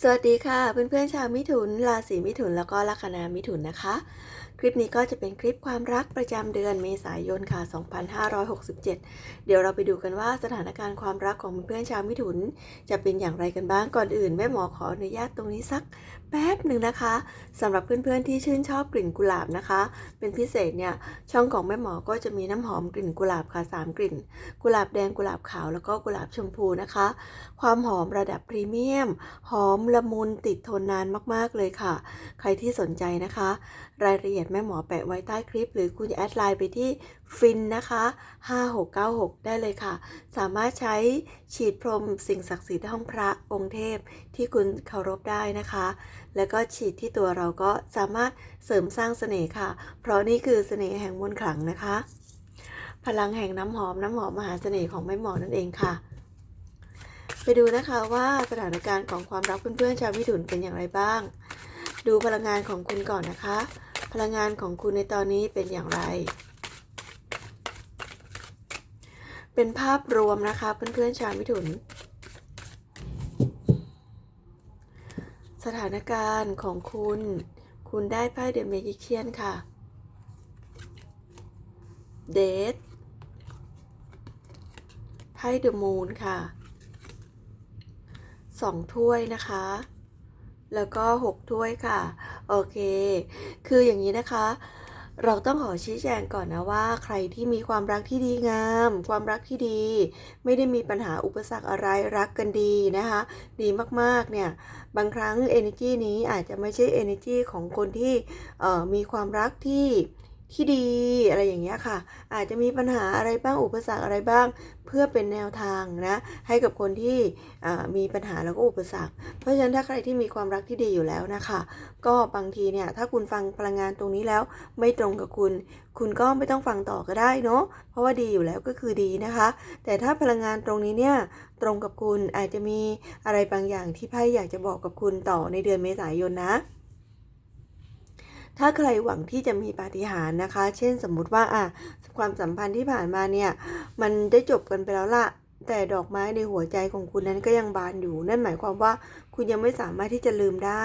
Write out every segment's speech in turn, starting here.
สวัสดีค่ะเพื่อนๆชาวมิถุนราศีมิถุนแล้วก็ลัคนามิถุนนะคะ คลิปนี้ก็จะเป็นคลิปความรักประจำเดือนเมษายนค่ะ 2567 เดี๋ยวเราไปดูกันว่าสถานการณ์ความรักของเพื่อนๆชาวมิถุน จะเป็นอย่างไรกันบ้างก่อนอื่นแม่หมอขออนุญาตตรงนี้สักแป๊บหนึ่งนะคะสำหรับเพื่อนๆที่ชื่นชอบกลิ่นกุหลาบนะคะ เป็นพิเศษเนี่ยช่องของแม่หมอก็จะมีน้ำหอมกลิ่นกุหลาบค่ะสามกลิ่น กุหลาบแดงกุหลาบขาวแล้วก็กุหลาบชมพูนะคะ ความหอมระดับพรีเมียมหอมละมุนติดทนนานมากๆเลยค่ะ ใครที่สนใจนะคะ รายละเอียดแม่หมอแปะไว้ใต้คลิป หรือคุณจะแอดไลน์ไปที่ฟินนะคะ 5696 ได้เลยค่ะ สามารถใช้ฉีดพรมสิ่งศักดิ์สิทธิ์ห้องพระองค์เทพที่คุณเคารพได้นะคะ แล้วก็ฉีดที่ตัวเราก็สามารถเสริมสร้างเสน่ห์ค่ะ เพราะนี่คือเสน่ห์แห่งมนต์ขลังนะคะ พลังแห่งน้ำหอมน้ำหอมมหาเสน่ห์ของแม่หมอนั่นเองค่ะ ไปดูนะคะว่าสถานการณ์ของความรักเพื่อนๆชาวมิถุนเป็นอย่างไรบ้าง ดูพลังงานของคุณก่อนนะคะ พลังงานของคุณในตอนนี้เป็นอย่างไร เป็นภาพรวมนะคะเพื่อนๆชาวมิถุน สถานการณ์ของคุณ คุณได้ไพ่เดอะเมจิเชียนค่ะ เดทไพ่เดอะมูนค่ะ สองถ้วยนะคะ แล้วก็หกถ้วยค่ะ โอเค คืออย่างนี้นะคะ เราต้องขอชี้แจงก่อนนะว่า ใครที่มีความรักที่ดีงาม ความรักที่ดี ไม่ได้มีปัญหาอุปสรรคอะไรรักกันดีนะคะ ดีมากๆเนี่ย บางครั้ง energy นี้อาจจะไม่ใช่ energy ของคนที่มีความรักที่ ที่ดีอะไรอย่างเงี้ยค่ะ อาจจะมีปัญหาอะไรบ้างอุปสรรคอะไรบ้าง เพื่อเป็นแนวทางนะให้กับคนที่มีปัญหาแล้วก็อุปสรรค เพราะฉะนั้นถ้าใครที่มีความรักที่ดีอยู่แล้วนะคะ ก็บางทีเนี่ยถ้าคุณฟังพลังงานตรงนี้แล้วไม่ตรงกับคุณ คุณก็ไม่ต้องฟังต่อก็ได้เนาะเพราะว่าดีอยู่แล้วก็คือดีนะคะ แต่ถ้าพลังงานตรงนี้เนี่ยตรงกับคุณอาจจะมีอะไรบางอย่างที่ไพ่อยากจะบอกกับคุณต่อในเดือนเมษายนนะ ถ้าใครหวังที่จะมีปาฏิหาริย์นะคะ เช่นสมมุติว่าอะความสัมพันธ์ที่ผ่านมาเนี่ย มันได้จบกันไปแล้วละแต่ดอกไม้ในหัวใจของคุณนั้นก็ยังบานอยู่ นั่นหมายความว่าคุณยังไม่สามารถที่จะลืมได้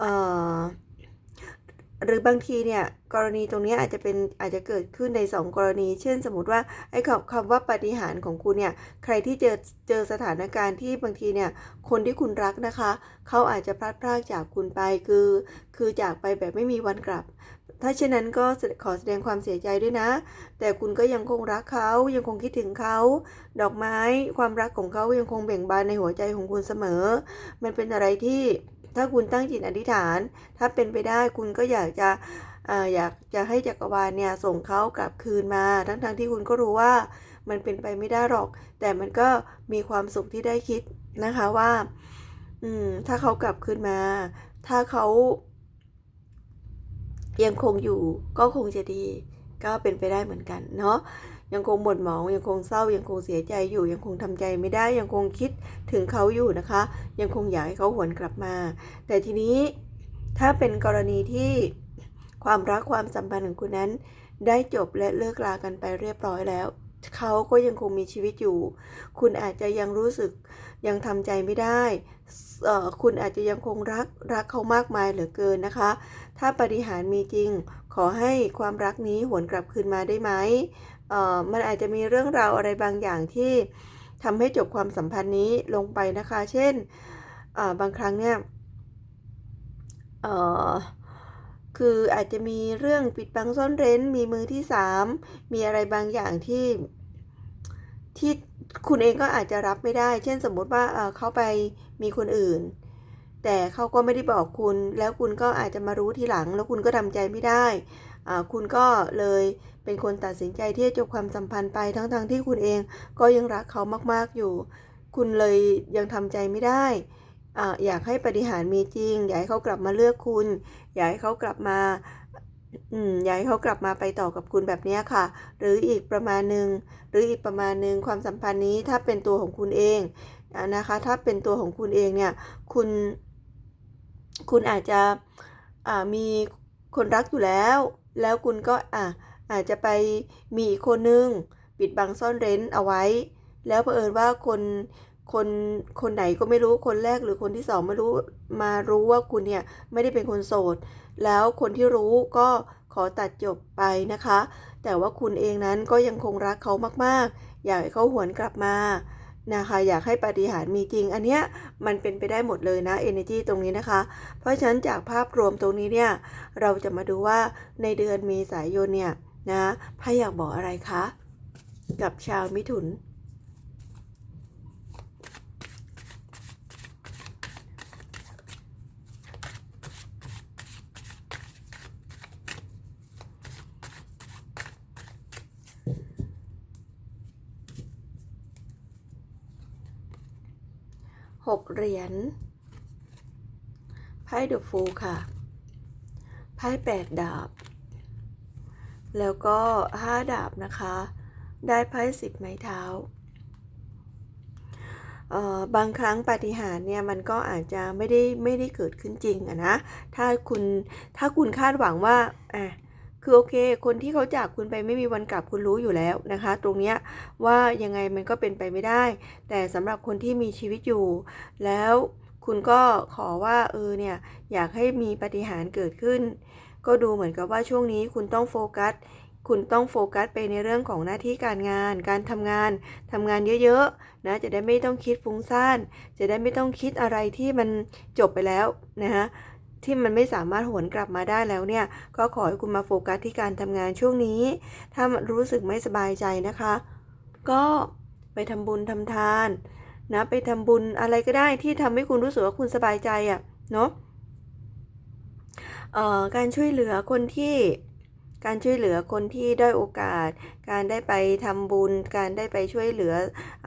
เอ่อ หรือบางทีเนี่ยกรณีตรงนี้อาจจะเป็นอาจจะเกิดขึ้นใน 2 กรณี เช่น สมมติว่าไอ้คำว่าปาฏิหาริย์ของคุณเนี่ยใครที่เจอเจอสถานการณ์ที่บางทีเนี่ยคนที่คุณรักนะคะเขาอาจจะพลัดพรากจากคุณไปคือ คือจากไปแบบไม่มีวันกลับ ถ้าเช่นนั้นก็ขอแสดงความเสียใจด้วยนะ แต่คุณก็ยังคงรักเขายังคงคิดถึงเขาดอกไม้ความรักของเขายังคงเบ่งบานในหัวใจของคุณเสมอ มันเป็นอะไรที่ ถ้าคุณตั้งจิตอธิษฐาน ถ้าเป็นไปได้คุณก็อยากจะอยากจะให้จักรวาลเนี่ยส่งเขากลับคืนมา ทั้งๆทที่คุณก็รู้ว่ามันเป็นไปไม่ได้หรอก แต่มันก็มีความสุขที่ได้คิดนะคะว่า อืม ถ้าเขากลับคืนมา ถ้าเขายังคงอยู่ก็คงจะดี ก็เป็นไปได้เหมือนกันเนาะ ยังคงหม่นหมอง ยังคงเศร้า ยังคงเสียใจอยู่ ยังคงทำใจไม่ได้ ยังคงคิดถึงเขาอยู่นะคะ ยังคงอยากให้เขาหวนกลับมา แต่ทีนี้ถ้าเป็นกรณีที่ความรักความสัมพันธ์ของคุณนั้น ได้จบและเลิกลากันไปเรียบร้อยแล้วเขาก็ยังคงมีชีวิตอยู่ คุณอาจจะยังรู้สึกยังทำใจไม่ได้ คุณอาจจะยังคงรักรักเขามากมายเหลือเกินนะคะ ถ้าปาฏิหารย์มีจริง ขอให้ความรักนี้หวนกลับคืนมาได้ไหม มันอาจจะมีเรื่องราวอะไรบางอย่างที่ทำให้จบความสัมพันธ์นี้ลงไปนะคะ เช่นบางครั้งเนี่ยคืออาจจะมีเรื่องปิดบังซ่อนเร้น มีมือที่สามมีอะไรบางอย่างที่ที่คุณเองก็อาจจะรับไม่ได้ เช่นสมมติว่าเขาไปมีคนอื่น แต่เขาก็ไม่ได้บอกคุณ แล้วคุณก็อาจจะมารู้ทีหลัง แล้วคุณก็ทำใจไม่ได้ คุณก็เลย เป็นคนตัดสินใจที่จะจบความสัมพันธ์ไปทั้งๆทที่คุณเองก็ยังรักเขามากๆอยู่ คุณเลยยังทำใจไม่ได้ออยากให้ปฏิหารมีจริง อยากให้เขากลับมาเลือกคุณ อยากให้เขากลับมาอืมอยากให้เขากลับมาไปต่อกับคุณแบบนี้ค่ะ หรืออีกประมาณหนึ่งหรืออีกประมาณหนึ่งความสัมพันธ์นี้ถ้าเป็นตัวของคุณเองนะคะ ถ้าเป็นตัวของคุณเองเนี่ย คุณ คุณอาจจะมีคนรักอยู่แล้ว แล้วคุณก็อะ อาจจะไปมีอีกคนนึงปิดบังซ่อนเร้นเอาไว้ แล้วเผอิญว่าคนคนคนไหนก็ไม่รู้คนแรกหรือคนที่สองไม่รู้มารู้ว่าคุณเนี่ยไม่ได้เป็นคนโสด แล้วคนที่รู้ก็ขอตัดจบไปนะคะ แต่ว่าคุณเองนั้นก็ยังคงรักเขามากๆ อยากให้เขาหวนกลับมานะคะอยากให้ปาฏิหาริย์มีจริง อันเนี้ยมันเป็นไปได้หมดเลยนะ energy ตรงนี้นะคะ เพราะฉะนั้นจากภาพรวมตรงนี้เนี่ยเราจะมาดูว่าในเดือนเมษายนเนี่ย นะไพ่อยากบอกอะไรคะ กับชาวมิถุน หกเหรียญไพ่เดอะฟูค่ะ ไพ่แปดดาบ แล้วก็ห้าดาบนะคะ ได้ไพ่สิบไม้เท้าบางครั้งปาฏิหาริย์เนี่ยมันก็อาจจะไม่ได้ไม่ได้เกิดขึ้นจริงอะนะ ถ้าคุณถ้าคุณคาดหวังว่าอะคือโอเค คนที่เขาจากคุณไปไม่มีวันกลับคุณรู้อยู่แล้วนะคะ ตรงเนี้ยว่ายังไงมันก็เป็นไปไม่ได้ แต่สำหรับคนที่มีชีวิตอยู่ แล้ว คุณก็ขอว่าเออเนี่ยอยากให้มีปฏิหารเกิดขึ้น ก็ดูเหมือนกับว่าช่วงนี้คุณต้องโฟกัส คุณต้องโฟกัสไปในเรื่องของหน้าที่การงาน การทำงานทำงานเยอะๆนะจะได้ไม่ต้องคิดฟุ้งซ่าน จะได้ไม่ต้องคิดอะไรที่มันจบไปแล้วนะคะที่มันไม่สามารถหวนกลับมาได้แล้วเนี่ย ก็ขอให้คุณมาโฟกัสที่การทำงานช่วงนี้ ถ้ารู้สึกไม่สบายใจนะคะ ก็ไปทำบุญทำทาน นะไปทำบุญอะไรก็ได้ที่ทำให้คุณรู้สึกว่าคุณสบายใจอะ่ะเนาะการช่วยเหลือคนที่การช่วยเหลือคนที่ได้อยโอกาส การได้ไปทำบุญ การได้ไปช่วยเหลือ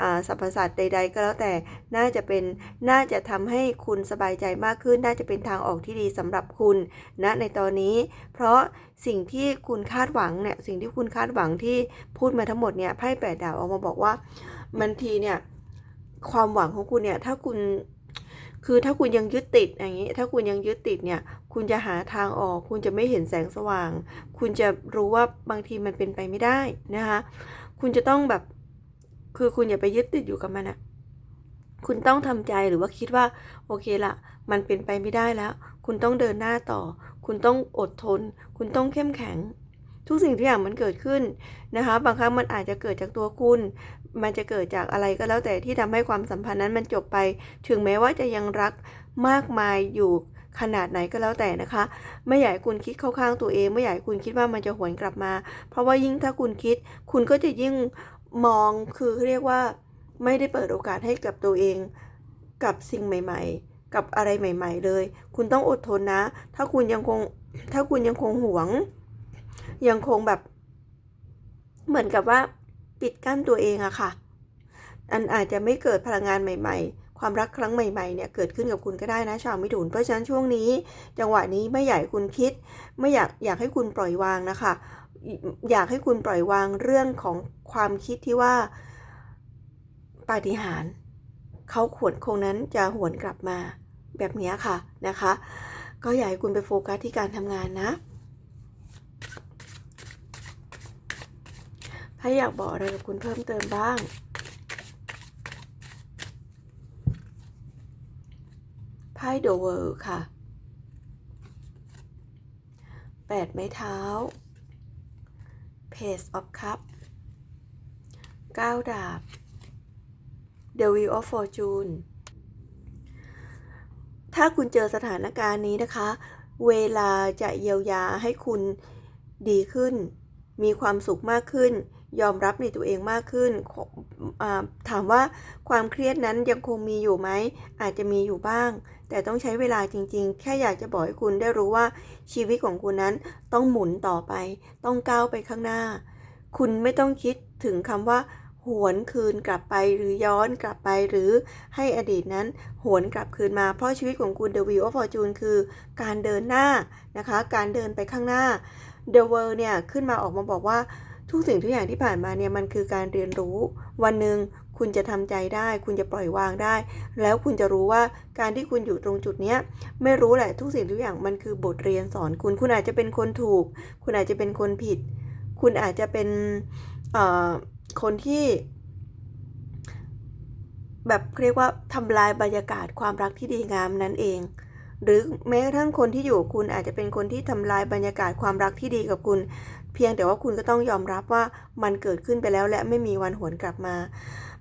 อสรรพสัตว์ใด ๆ ก็แล้วแต่น่าจะเป็นน่าจะทำให้คุณสบายใจมากขึ้น น่าจะเป็นทางออกที่ดีสำหรับคุณณนะในตอนนี้ เพราะสิ่งที่คุณคาดหวังเนี่ยสิ่งที่คุณคาดหวังที่พูดมาทั้งหมดเนี่ยไพ่แปดดาวออกมาบอกว่าบางทีเนี่ย ความหวังของคุณเนี่ยถ้าคุณคือถ้าคุณยังยึดติดอย่างนี้ ถ้าคุณยังยึดติดเนี่ย คุณจะหาทางออก คุณจะไม่เห็นแสงสว่าง คุณจะรู้ว่าบางทีมันเป็นไปไม่ได้นะคะ คุณจะต้องแบบ คือคุณอย่าไปยึดติดอยู่กับมันอะคุณต้องทำใจหรือว่าคิดว่าโอเคละมันเป็นไปไม่ได้แล้ว คุณต้องเดินหน้าต่อ คุณต้องอดทน คุณต้องเข้มแข็ง ทุกสิ่งทุกอย่างมันเกิดขึ้นนะคะ บางครั้งมันอาจจะเกิดจากตัวคุณ มันจะเกิดจากอะไรก็แล้วแต่ที่ทำให้ความสัมพันธ์นั้นมันจบไป ถึงแม้ว่าจะยังรักมากมายอยู่ขนาดไหนก็แล้วแต่นะคะ ไม่อยากให้คุณคิดเข้าข้างตัวเอง ไม่อยากให้คุณคิดว่ามันจะหวนกลับมา เพราะว่ายิ่งถ้าคุณคิด คุณก็จะยิ่งมองคือเรียกว่าไม่ได้เปิดโอกาสให้กับตัวเอง กับสิ่งใหม่ ๆ กับอะไรใหม่ ๆ เลย คุณต้องอดทนนะ ถ้าคุณยังคงถ้าคุณยังคงหวง ยังคงแบบ เหมือนกับว่า ปิดกั้นตัวเองอะค่ะ อันอาจจะไม่เกิดพลังงานใหม่ ๆ ความรักครั้งใหม่ๆเนี่ยเกิดขึ้นกับคุณก็ได้นะชาวมิถุน เพราะฉะนั้นช่วงนี้ จังหวะนี้ไม่อยากให้คุณคิด ไม่อยากอยากให้คุณปล่อยวางนะคะ อยากให้คุณปล่อยวางเรื่องของความคิดที่ว่าปาฏิหาริย์เขาขวนคงนั้นจะหวนกลับมาแบบนี้ค่ะนะคะ ก็อยากให้คุณไปโฟกัสที่การทำงานนะ ถ้าอยากบอกอะไรกับคุณเพิ่มเติมบ้างไพ่โดเวอร์ค่ะแปดไม้เท้า Page of Cup เก้าดาบ The Wheel of Fortune ถ้าคุณเจอสถานการณ์นี้นะคะ เวลาจะเยียวยาให้คุณดีขึ้น มีความสุขมากขึ้น ยอมรับในตัวเองมากขึ้น ถามว่าความเครียดนั้นยังคงมีอยู่ไหม อาจจะมีอยู่บ้าง แต่ต้องใช้เวลาจริง ๆ แค่อยากจะบอกให้คุณได้รู้ว่าชีวิตของคุณนั้นต้องหมุนต่อไป ต้องก้าวไปข้างหน้า คุณไม่ต้องคิดถึงคำว่า หวนคืนกลับไปหรือย้อนกลับไปหรือให้อดีตนั้น หวนกลับคืนมา เพราะชีวิตของคุณ The Wheel of Fortune คือการเดินหน้านะคะ การเดินไปข้างหน้า The World เนี่ยขึ้นมาออกมาบอกว่า ทุกสิ่งทุกอย่างที่ผ่านมาเนี่ยมันคือการเรียนรู้ วันหนึ่งคุณจะทำใจได้ คุณจะปล่อยวางได้ แล้วคุณจะรู้ว่าการที่คุณอยู่ตรงจุดเนี้ยไม่รู้แหละทุกสิ่งทุกอย่างมันคือบทเรียนสอนคุณ คุณอาจจะเป็นคนถูก คุณอาจจะเป็นคนผิด คุณอาจจะเป็นคนที่แบบเรียกว่าทำลายบรรยากาศความรักที่ดีงามนั่นเอง หรือแม้กระทั่งคนที่อยู่คุณอาจจะเป็นคนที่ทำลายบรรยากาศความรักที่ดีกับคุณ เพียงแต่ว่าคุณก็ต้องยอมรับว่ามันเกิดขึ้นไปแล้วและไม่มีวันหวนกลับมา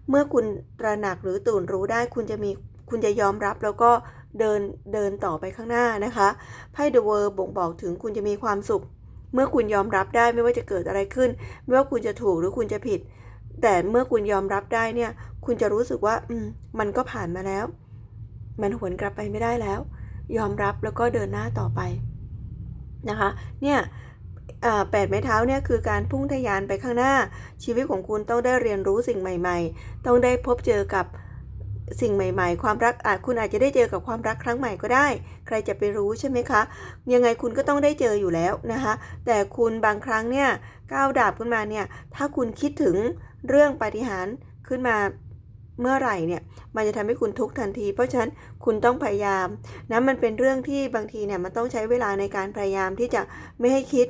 เมื่อคุณตระหนักหรือตื่นรู้ได้คุณจะมีคุณจะยอมรับแล้วก็เดินเดินต่อไปข้างหน้านะคะไพ่ The World บ่งบอกถึงคุณจะมีความสุข เมื่อคุณยอมรับได้ไม่ว่าจะเกิดอะไรขึ้น ไม่ว่าคุณจะถูกหรือคุณจะผิด แต่เมื่อคุณยอมรับได้เนี่ย คุณจะรู้สึกว่าอืมมันก็ผ่านมาแล้ว มันหวนกลับไปไม่ได้แล้ว ยอมรับแล้วก็เดินหน้าต่อไปนะคะ เนี่ย แปดไม้เท้าเนี่ยคือการพุ่งทะยานไปข้างหน้า ชีวิตของคุณต้องได้เรียนรู้สิ่งใหม่ ๆ ต้องได้พบเจอกับสิ่งใหม่ ๆ ความรักอาจคุณอาจจะได้เจอกับความรักครั้งใหม่ก็ได้ ใครจะไปรู้ใช่ไหมคะ ยังไงคุณก็ต้องได้เจออยู่แล้วนะคะ แต่คุณบางครั้งเนี่ยก้าวดาบขึ้นมาเนี่ยถ้าคุณคิดถึงเรื่องปาฏิหาริย์ขึ้นมาเมื่อไหร่เนี่ยมันจะทำให้คุณทุกข์ทันที เพราะฉะนั้นคุณต้องพยายามนะมันเป็นเรื่องที่บางทีเนี่ยมันต้องใช้เวลาในการพยายามที่จะไม่ให้คิด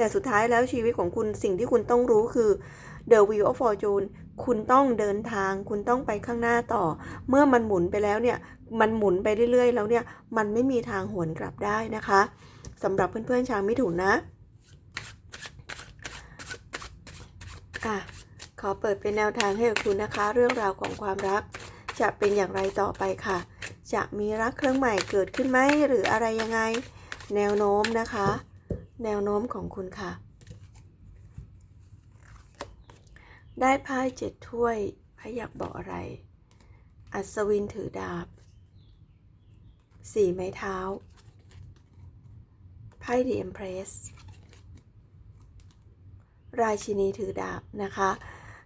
แต่สุดท้ายแล้วชีวิตของคุณสิ่งที่คุณต้องรู้คือ The Wheel of Fortune คุณต้องเดินทาง คุณต้องไปข้างหน้าต่อ เมื่อมันหมุนไปแล้วเนี่ย มันหมุนไปเรื่อยๆ แล้วเนี่ย มันไม่มีทางหวนกลับได้นะคะสำหรับเพื่อนๆชาวมิถุนนะอะขอเปิดเป็นแนวทางให้กับคุณนะคะ เรื่องราวของความรัก จะเป็นอย่างไรต่อไปค่ะ จะมีรักเครื่องใหม่เกิดขึ้นไหมหรืออะไรยังไง แนวโน้มนะคะ แนวโน้มของคุณค่ะ ได้ไพ่เจ็ดถ้วยไพ่อยากบอกอะไร อัศวินถือดาบ สี่ไม้เท้า ไพ่ดีเอ็มเพรส ราชินีถือดาบนะคะ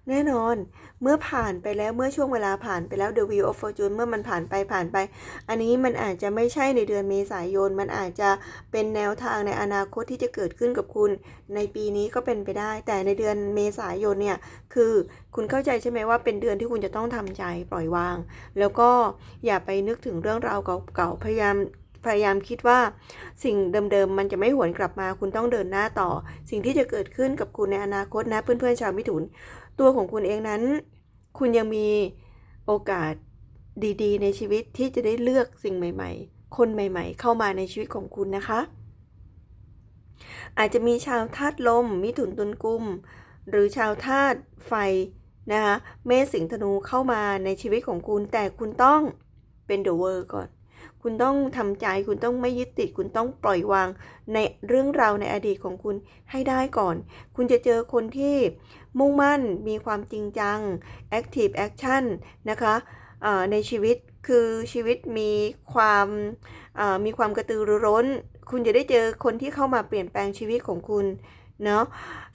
แน่นอนเมื่อผ่านไปแล้วเมื่อช่วงเวลาผ่านไปแล้ว The Wheel of Fortune เมื่อมันผ่านไปผ่านไป อันนี้มันอาจจะไม่ใช่ในเดือนเมษายน มันอาจจะเป็นแนวทางในอนาคตที่จะเกิดขึ้นกับคุณ ในปีนี้ก็เป็นไปได้ แต่ในเดือนเมษายนเนี่ยคือคุณเข้าใจใช่ไหมว่าเป็นเดือนที่คุณจะต้องทำใจปล่อยวาง แล้วก็อย่าไปนึกถึงเรื่องราวเก่าๆพยายามพยายามคิดว่าสิ่งเดิมๆ มันจะไม่หวนกลับมา คุณต้องเดินหน้าต่อ สิ่งที่จะเกิดขึ้นกับคุณในอนาคตนะเพื่อนๆชาวมิถุน ตัวของคุณเองนั้น คุณยังมีโอกาสดีๆ ในชีวิตที่จะได้เลือกสิ่งใหม่ ๆ คนใหม่ ๆ เข้ามาในชีวิตของคุณนะคะ อาจจะมีชาวธาตุลม มิถุนตุลกุม หรือชาวธาตุไฟนะคะเมษสิงธนูเข้ามาในชีวิตของคุณแต่คุณต้องเป็นเดอะเวอร์ก่อน คุณต้องทำใจ คุณต้องไม่ยึดติด คุณต้องปล่อยวางในเรื่องราวในอดีตของคุณให้ได้ก่อน คุณจะเจอคนที่มุ่งมั่น มีความจริงจัง active action นะคะในชีวิตคือชีวิตมีความมีความกระตือรือร้น คุณจะได้เจอคนที่เข้ามาเปลี่ยนแปลงชีวิตของคุณ เนาะ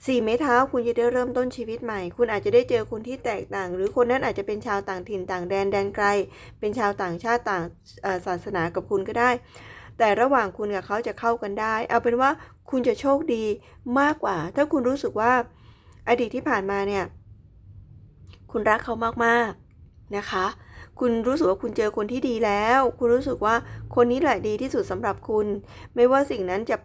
สี่ไม้เท้าคุณจะได้เริ่มต้นชีวิตใหม่ คุณอาจจะได้เจอคนที่แตกต่าง หรือคนนั้นอาจจะเป็นชาวต่างถิ่นต่างแดนแดนไกล เป็นชาวต่างชาติต่างศาสนากับคุณก็ได้ แต่ระหว่างคุณกับเขาจะเข้ากันได้ เอาเป็นว่าคุณจะโชคดีมากกว่า ถ้าคุณรู้สึกว่าอดีตที่ผ่านมาเนี่ย คุณรักเขามากๆนะคะ คุณรู้สึกว่าคุณเจอคนที่ดีแล้ว คุณรู้สึกว่าคนนี้แหละดีที่สุดสำหรับคุณ ไม่ว่าสิ่งนั้นจะ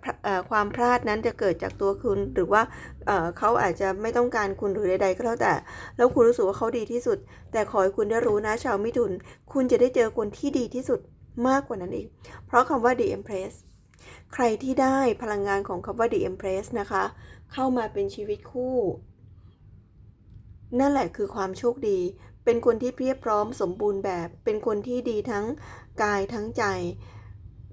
ความพลาดนั้นจะเกิดจากตัวคุณ หรือว่าเอ่อเขาอาจจะไม่ต้องการคุณหรือใด ๆ ก็แล้วแต่ แล้วคุณรู้สึกว่าเขาดีที่สุด แต่ขอให้คุณได้รู้นะชาวมิถุน คุณจะได้เจอคนที่ดีที่สุดมากกว่านั้นอีก เพราะคำว่า The Empress ใครที่ได้พลังงานของคำว่า The Empress นะคะ เข้ามาเป็นชีวิตคู่ นั่นแหละคือความโชคดี เป็นคนที่เพียบพร้อมสมบูรณ์แบบ เป็นคนที่ดีทั้งกายทั้งใจ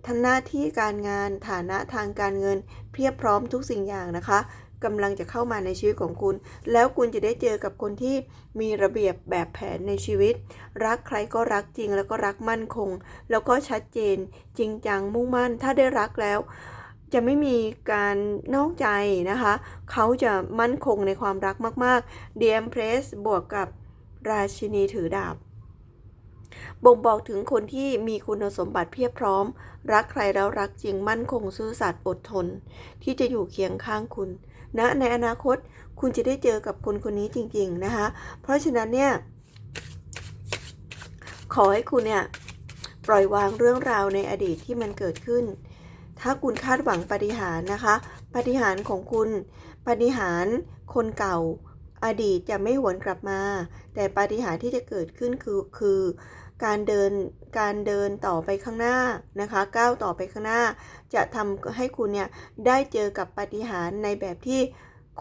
ทั้งหน้าที่การงานฐานะทางการเงิน เพียบพร้อมทุกสิ่งอย่างนะคะกำลังจะเข้ามาในชีวิตของคุณ แล้วคุณจะได้เจอกับคนที่มีระเบียบแบบแผนในชีวิต รักใครก็รักจริงแล้วก็รักมั่นคง แล้วก็ชัดเจน จริงจังมุ่งมั่น ถ้าได้รักแล้ว จะไม่มีการนอกใจนะคะ เขาจะมั่นคงในความรักมากๆ The Empress บวกกับ ราชินีถือดาบ บ่งบอกถึงคนที่มีคุณสมบัติเพียบพร้อม รักใครแล้วรักจริงมั่นคงซื่อสัตย์อดทน ที่จะอยู่เคียงข้างคุณนะในอนาคตคุณจะได้เจอกับคนคนนี้จริง ๆ นะคะ เพราะฉะนั้นเนี่ย ขอให้คุณเนี่ยปล่อยวางเรื่องราวในอดีตที่มันเกิดขึ้น ถ้าคุณคาดหวังปาฏิหารนะคะปาฏิหารของคุณปาฏิหารคนเก่า อดีตจะไม่หวนกลับมา แต่ปาฏิหาริย์ที่จะเกิดขึ้นคือคือการเดินการเดินต่อไปข้างหน้านะคะก้าวต่อไปข้างหน้า จะทำให้คุณเนี่ยได้เจอกับปาฏิหาริย์ในแบบที่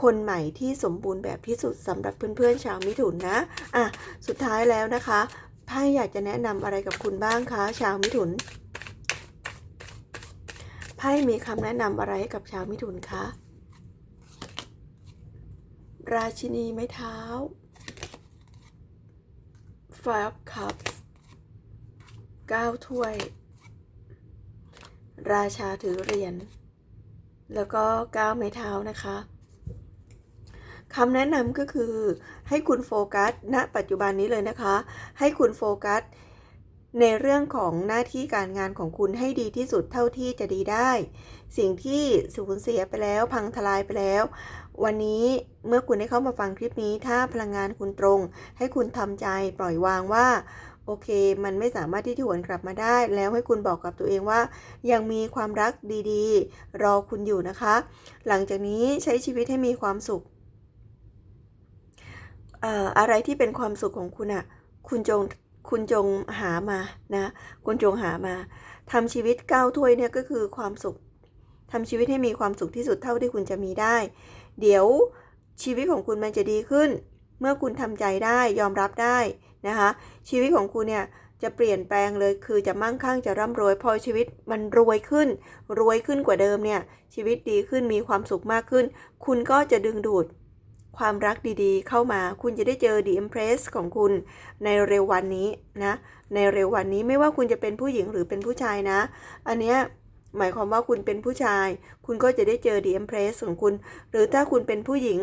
คนใหม่ที่สมบูรณ์แบบที่สุดสำหรับเพื่อนๆชาวมิถุนนะอะสุดท้ายแล้วนะคะไพ่อยากจะแนะนำอะไรกับคุณบ้างคะชาวมิถุนไพ่มีคำแนะนำอะไรให้กับชาวมิถุนคะราชินีไม้เท้า Five Cups 9 ถ้วย ราชาถือเหรียญ แล้วก็ก้าไม้เท้านะคะคำแนะนำก็คือให้คุณโฟกัสณปัจจุบันนี้เลยนะคะ ให้คุณโฟกัส ในเรื่องของหน้าที่การงานของคุณให้ดีที่สุดเท่าที่จะดีได้ สิ่งที่สูญเสียไปแล้ว พังทลายไปแล้ว วันนี้เมื่อคุณได้เข้ามาฟังคลิปนี้ ถ้าพลังงานคุณตรง ให้คุณทำใจปล่อยวางว่าโอเค มันไม่สามารถที่จะหวนกลับมาได้ แล้วให้คุณบอกกับตัวเองว่า ยังมีความรักดีๆ รอคุณอยู่นะคะ หลังจากนี้ใช้ชีวิตให้มีความสุขอออะไรที่เป็นความสุขของคุณอะ่ะ คุณจง คุณจงหามานะคุณจงหามาทำชีวิตก้าวถ้วยเนี่ยก็คือความสุขทำชีวิตให้มีความสุขที่สุดเท่าที่คุณจะมีได้ เดี๋ยวชีวิตของคุณมันจะดีขึ้น เมื่อคุณทำใจได้ยอมรับได้นะคะ ชีวิตของคุณเนี่ยจะเปลี่ยนแปลงเลยคือจะมั่งคั่งจะร่ำรวยพอชีวิตมันรวยขึ้น รวยขึ้นกว่าเดิมเนี่ยชีวิตดีขึ้นมีความสุขมากขึ้น คุณก็จะดึงดูด ความรักดีๆ เข้ามาคุณจะได้เจอ The Empress ของคุณในเร็ววันนี้นะ ในเร็ววันนี้ไม่ว่าคุณจะเป็นผู้หญิงหรือเป็นผู้ชายนะ อันเนี้ยหมายความว่าคุณเป็นผู้ชาย คุณก็จะได้เจอ The Empress ของคุณ หรือถ้าคุณเป็นผู้หญิง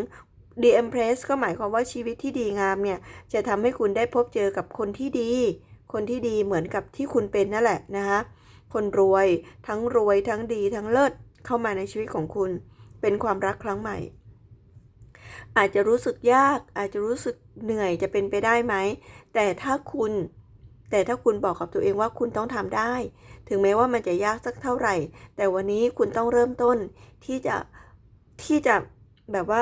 The Empress ก็หมายความว่าชีวิตที่ดีงามเนี่ยจะทำให้คุณได้พบเจอกับคนที่ดี คนที่ดีเหมือนกับที่คุณเป็นนั่นแหละนะคะคนรวยทั้งรวยทั้งดีทั้งเลิศเข้ามาในชีวิตของคุณ เป็นความรักครั้งใหม่ อาจจะรู้สึกยาก อาจจะรู้สึกเหนื่อยจะเป็นไปได้ไหม แต่ถ้าคุณ แต่ถ้าคุณบอกกับตัวเองว่าคุณต้องทำได้ ถึงแม้ว่ามันจะยากสักเท่าไหร่ แต่วันนี้คุณต้องเริ่มต้นที่จะที่จะแบบว่า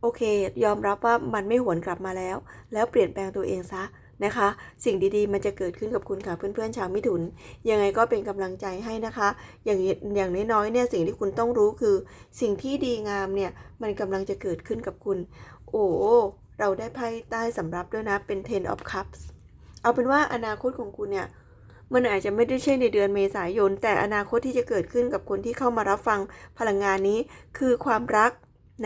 โอเค ยอมรับว่ามันไม่หวนกลับมาแล้ว แล้วเปลี่ยนแปลงตัวเองซะ นะคะ สิ่งดีๆ มันจะเกิดขึ้นกับคุณค่ะเพื่อนๆชาวมิถุน ยังไงก็เป็นกำลังใจให้นะคะ อย่างอย่างน้อยๆเนี่ยสิ่งที่คุณต้องรู้คือ สิ่งที่ดีงามเนี่ยมันกำลังจะเกิดขึ้นกับคุณ โอ้เราได้ไพ่ใต้สำรับด้วยนะเป็น Ten of Cups เอาเป็นว่าอนาคตของคุณเนี่ยมันอาจจะไม่ได้ใช่ในเดือนเมษายน แต่อนาคตที่จะเกิดขึ้นกับคนที่เข้ามารับฟังพลังงานนี้ คือความรัก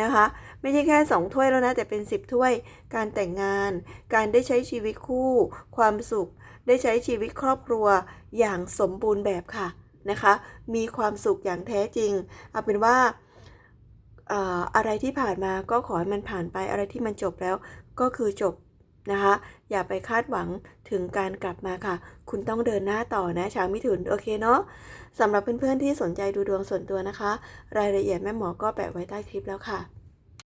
นะคะ ไม่ใช่แค่สองถ้วยแล้วนะ แต่เป็นสิบถ้วย การแต่งงาน การได้ใช้ชีวิตคู่ ความสุข ได้ใช้ชีวิตครอบครัวอย่างสมบูรณ์แบบค่ะนะคะ มีความสุขอย่างแท้จริง เอาเป็นว่าเอ่ออะไรที่ผ่านมาก็ขอให้มันผ่านไปอะไรที่มันจบแล้วก็คือจบนะคะ อย่าไปคาดหวังถึงการกลับมาค่ะ คุณต้องเดินหน้าต่อนะชาวมิถุนโอเคเนาะ สำหรับเพื่อนๆที่สนใจดูดวงส่วนตัวนะคะ รายละเอียดแม่หมอก็แปะไว้ใต้คลิปแล้วค่ะ